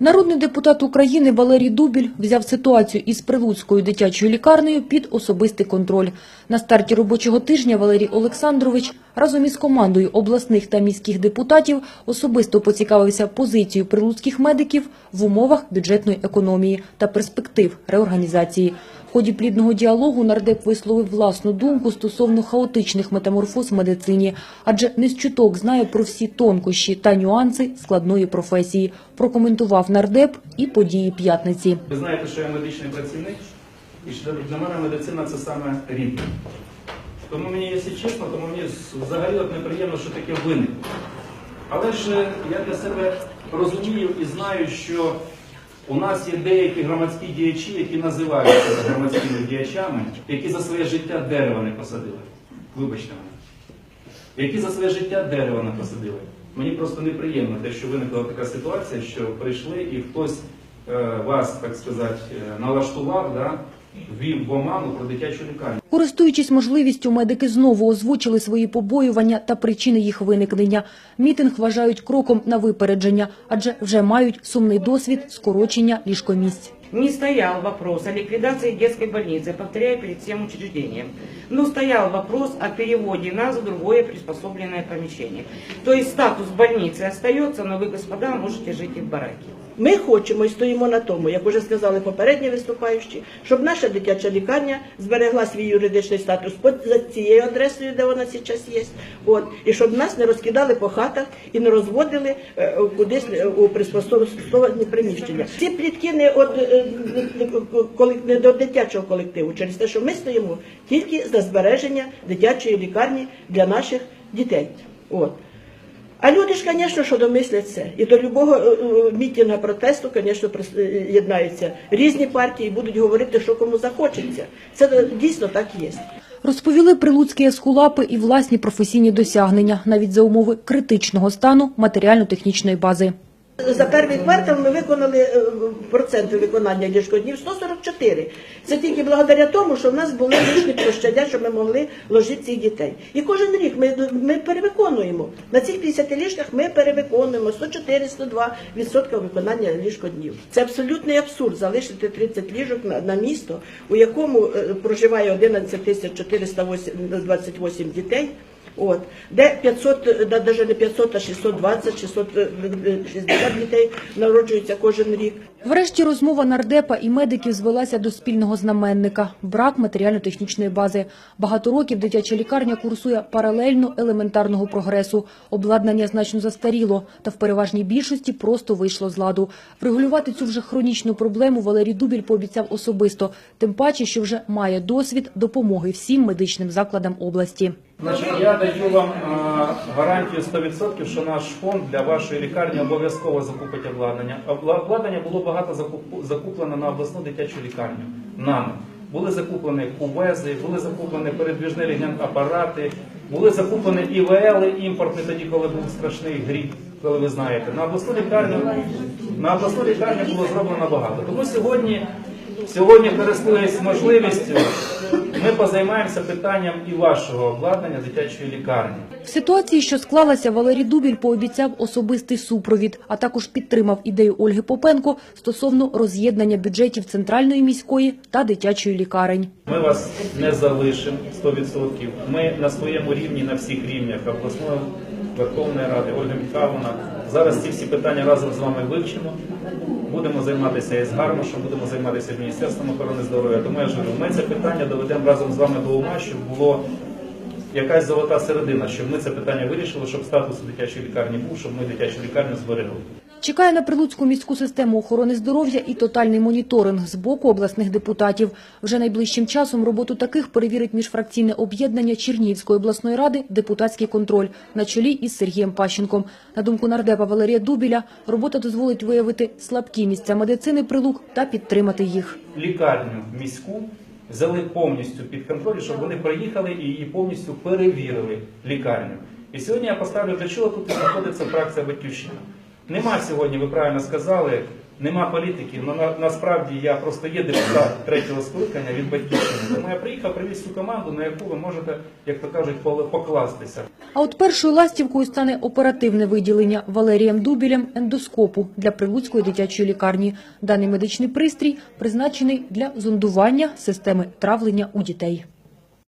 Народний депутат України Валерій Дубіль взяв ситуацію із Прилуцькою дитячою лікарнею під особистий контроль. На старті робочого тижня Валерій Олександрович разом із командою обласних та міських депутатів особисто поцікавився позицією прилуцьких медиків в умовах бюджетної економії та перспектив реорганізації. Ході плідного діалогу нардеп висловив власну думку стосовно хаотичних метаморфоз в медицині, адже не з чуток знає про всі тонкощі та нюанси складної професії. Прокоментував нардеп і події п'ятниці. Ви знаєте, що я медичний працівник, і що для мене медицина це саме рідне. Тому мені, якщо чесно, тому мені взагалі от неприємно, що таке виникло. Але ж я для себе розумію і знаю, що у нас є деякі громадські діячі, які називаються громадськими діячами, які за своє життя дерева не посадили. Вибачте мене. Які за своє життя дерева не посадили. Мені просто неприємно те, що виникла така ситуація, що прийшли і хтось е, вас, так сказати, е, налаштував, да, ввів в оману про дитячу лікарню. Користуючись можливістю, медики знову озвучили свої побоювання та причини їх виникнення. Мітинг вважають кроком на випередження, адже вже мають сумний досвід скорочення ліжкомісць. Не стоял вопрос о ликвидации детской больницы, повторяю, перед всем учреждением. Но стоял вопрос о переводе нас в другое приспособленное помещение. То есть статус больницы остается, но вы, господа, можете жить и в бараке. Ми хочемо і стоїмо на тому, як вже сказали попередні виступаючі, щоб наша дитяча лікарня зберегла свій юридичний статус за цією адресою, де вона зараз є. От і щоб нас не розкидали по хатах і не розводили е, кудись е, у приспособлені приміщення. Ці плітки не е, е, коли- не до дитячого колективу, через те, що ми стоїмо тільки за збереження дитячої лікарні для наших дітей. От. А люди ж, звісно, що домислять це. І до любого е, е, мітінга протесту, звісно, е, єднаються різні партії і будуть говорити, що кому захочеться. Це дійсно так є. Розповіли прилуцькі ескулапи і власні професійні досягнення, навіть за умови критичного стану матеріально-технічної бази. За перший квартал ми виконали е, проценти виконання ліжкоднів 144. Це тільки благодаря тому, що в нас були лишні площадя, що ми могли ложити цих дітей. І кожен рік ми, ми перевиконуємо. На цих 50 ліжках ми перевиконуємо 104-102 відсотка виконання ліжкоднів. Це абсолютний абсурд залишити 30 ліжок на, на місто, у якому е, проживає 11 тисяч 428 дітей. От, де 500, да, навіть не 500, а 620, 660 дітей народжується кожен рік. Врешті розмова нардепа і медиків звелася до спільного знаменника – брак матеріально-технічної бази. Багато років дитяча лікарня курсує паралельно елементарного прогресу. Обладнання значно застаріло, та в переважній більшості просто вийшло з ладу. Врегулювати цю вже хронічну проблему Валерій Дубіль пообіцяв особисто, тим паче, що вже має досвід допомоги всім медичним закладам області. Значить, я даю вам гарантію 100%, що наш фонд для вашої лікарні обов'язково закупить обладнання. Обладнання було багато закуп- закуплено на обласну дитячу лікарню. Нами. Були закуплені кувези, були закуплені передвіжні рентген-апарати, були закуплені ІВЛ імпортні тоді, коли був страшний гріб, коли ви знаєте. На обласну лікарню, на обласну лікарню було зроблено багато. Тому сьогодні, сьогодні користуюсь можливістю, ми позаймаємося питанням і вашого обладнання дитячої лікарні. В ситуації, що склалася, Валерій Дубіль пообіцяв особистий супровід, а також підтримав ідею Ольги Попенко стосовно роз'єднання бюджетів центральної міської та дитячої лікарень. Ми вас не залишимо 100%. Ми на своєму рівні, на всіх рівнях обласної Верховної Ради, Ольга Михайловна, зараз ці всі питання разом з вами вивчимо. Будемо займатися із Гармашем, будемо займатися з Міністерством охорони здоров'я. Тому я живу. ми це питання доведемо разом з вами до ума, щоб було якась золота середина, щоб ми це питання вирішили, щоб статус дитячої лікарні був, щоб ми дитячу лікарню зберегли. Чекає на Прилуцьку міську систему охорони здоров'я і тотальний моніторинг з боку обласних депутатів. Вже найближчим часом роботу таких перевірить міжфракційне об'єднання Чернігівської обласної ради «Депутатський контроль» на чолі із Сергієм Пащенком. На думку нардепа Валерія Дубіля, робота дозволить виявити слабкі місця медицини Прилук та підтримати їх. лікарню міську взяли повністю під контроль, щоб вони приїхали і її повністю перевірили лікарню. І сьогодні я поставлю, для чого тут знаходиться фракція Батьківщина. Нема сьогодні, ви правильно сказали, нема політики, але на, насправді я просто є депутат третього скликання від батьківщини. Тому я приїхав, привіз цю команду, на яку ви можете, як то кажуть, покластися. А от першою ластівкою стане оперативне виділення Валерієм Дубілем ендоскопу для Прилуцької дитячої лікарні. Даний медичний пристрій призначений для зондування системи травлення у дітей.